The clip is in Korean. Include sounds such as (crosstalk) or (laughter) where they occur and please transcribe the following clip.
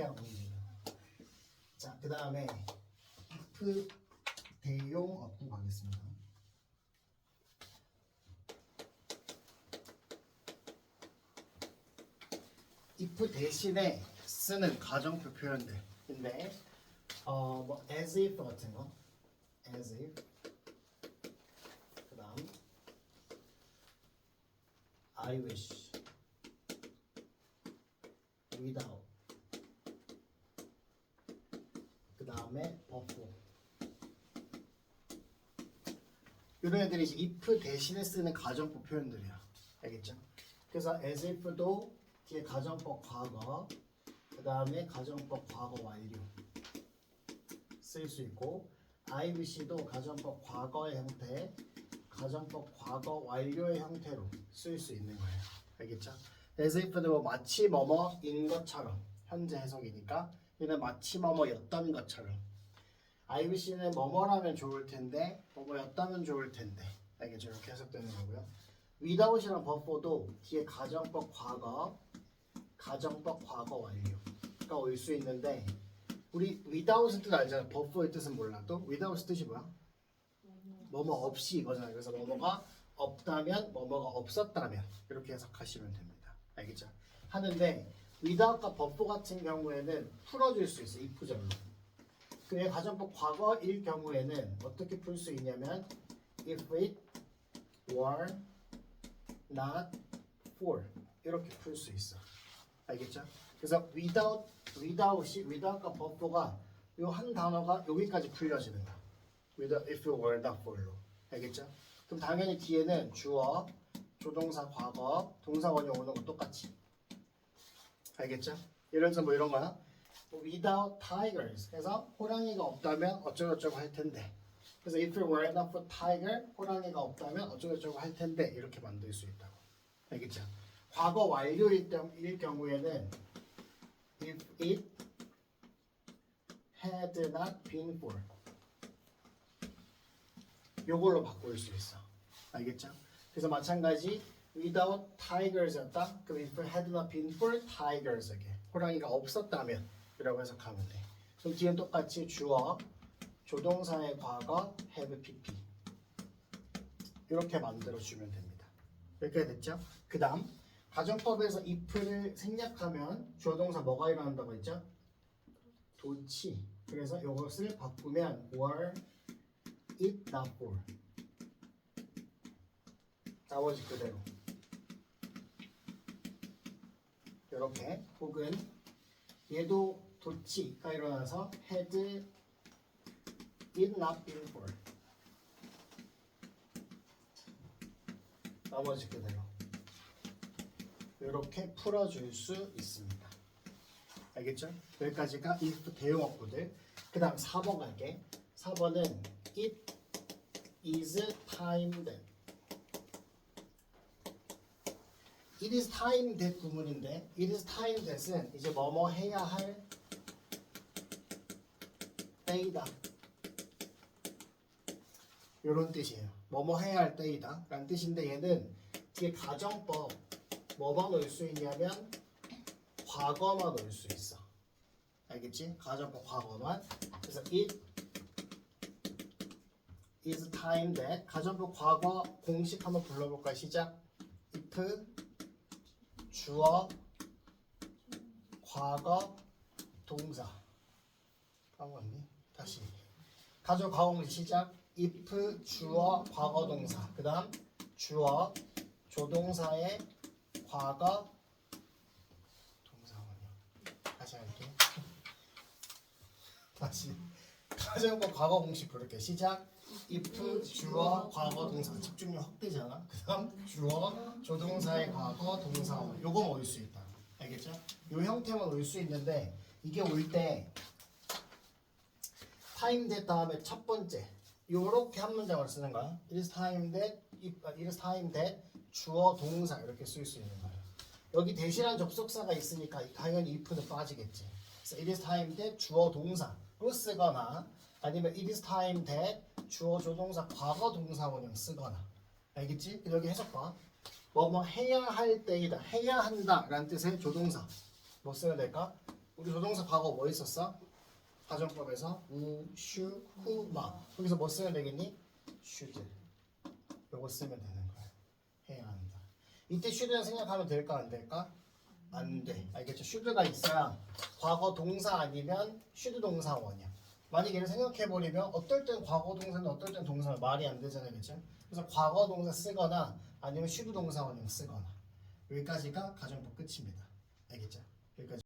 해야 보이죠. 자, 그 다음에 if 대용 얻고 가겠습니다. if 대신에 쓰는 가정표 표현들인데 어 뭐 as if 같은 거. as if. 그 다음 I wish. without 그 다음에 before 이런 애들이 이제 if 대신에 쓰는 가정법 표현들이야 알겠죠? 그래서 as if도 뒤에 가정법 과거 그 다음에 가정법 과거 완료 쓸 수 있고 I wish도 가정법 과거의 형태 가정법 과거 완료의 형태로 쓸 수 있는 거예요 알겠죠? as if도 뭐 마치 뭐뭐인 것처럼 현재 해석이니까 얘는 마치 뭐뭐였던 것처럼 I wish는 뭐뭐라면 좋을 텐데 뭐뭐였다면 좋을 텐데 알겠죠? 이렇게 해석되는 거고요 without이랑 before도 뒤에 가정법 과거 가정법 과거 완료가 올 수 있는데 우리 without은 뜻 알잖아요. before의 뜻은 몰라도 without 뜻이 뭐야? 뭐뭐 없이 이거잖아요. 그래서 뭐뭐가 없다면 뭐뭐가 없었다면 이렇게 해석하시면 됩니다. 알겠죠? 하는데 without과 before 같은 경우에는 풀어줄 수 있어. if절로. 그의 가정법 과거일 경우에는 어떻게 풀 수 있냐면 if it were not for 이렇게 풀 수 있어. 알겠죠? 그래서 without, without이 without과 before가 요한 단어가 여기까지 풀려지는 거야. without, if you were not for로. 알겠죠? 그럼 당연히 뒤에는 주어, 조동사 과거, 동사 원형 오는 거 똑같이. 알겠죠? 예를 들어서 뭐 이런 거야. 뭐 without tigers. 그래서 호랑이가 없다면 어쩌고저쩌고 할 텐데. 그래서 if you were not for tiger, 호랑이가 없다면 어쩌고저쩌고 할 텐데 이렇게 만들 수 있다고. 알겠죠? 과거 완료일 경우에는 if it had not been for 요걸로 바꿀 수 있어. 알겠죠? 그래서 마찬가지 without tigers였다. 그럼 if had not been for tigers에게 호랑이가 없었다면 이라고 해석하면 돼. 그럼 뒤엔 똑같이 주어 조동사의 과거 have pp 이렇게 만들어 주면 됩니다. 이렇게 됐죠? 그 다음 가정법에서 if를 생략하면 주어 동사 뭐가 일어난다고 했죠? 도치. 그래서 이것을 바꾸면 were it not for 나머지 그대로 이렇게 혹은 얘도 도치가 일어나서 had it not been for 나머지 그대로 이렇게 풀어줄 수 있습니다. 알겠죠? 여기까지가 if 대용 어구들. 그 다음 4번 갈게. 4번은 it is time that. It is time that 구문인데 it is time that은 이제 뭐뭐 해야 할 때이다. 이런 뜻이에요. 뭐뭐 해야 할 때이다. 라는 뜻인데 얘는 뒤에 가정법 뭐만 올 수 있냐면 과거만 올 수 있어. 알겠지? 가정법 과거만. 그래서 it is time that 가정법 과거 공식 한번 불러볼까 시작. if 주어 과거 동사 까먹었니? 다시 가정 과거 공식 시작. if 주어 과거 동사 그 다음 주어 조동사의 과거 동사원이요. 다시 할게. (laughs) 다시 가정법 과거 공식 부를게. 시작. if 주어 과거 동사 집중력 확대잖아. 그다음 주어 조동사의 과거 동사원. 요거만 올수 있다. 알겠죠? 요 형태만 올 수 있는데 이게 올 때 time that 다음에 첫 번째 요렇게 한 문장을 쓰는 거야. It is time that it is time that 주어 동사 이렇게 쓸 수 있는 거예요. 여기 대신한 접속사가 있으니까 당연히 if는 빠지겠지. 그래서 it is time that 주어 동사 로 쓰거나 아니면 it is time that 주어 조동사 과거 동사 원형 쓰거나 알겠지? 여기 해석 봐. 뭐 뭐 해야 할 때이다. 해야 한다 라는 뜻의 조동사 뭐 쓰면 될까? 우리 조동사 과거 뭐 있었어? 가정법에서 우, 슈, 후, 마. 거기서 뭐 쓰면 되겠니? should. 요거 쓰면 되는 거야. 해야 한다. 이때 should는 생각하면 될까 안 될까? 안 돼. 알겠죠? should가 있어야 과거 동사 아니면 should 동사원이야. 만약 얘를 생각해버리면 어떨 땐 과거 동사는 어떨 땐 동사 말이 안 되잖아요. 그죠? 그래서 과거 동사 쓰거나 아니면 should 동사원을 쓰거나 여기까지가 가정법 끝입니다. 알겠죠? 여기까지.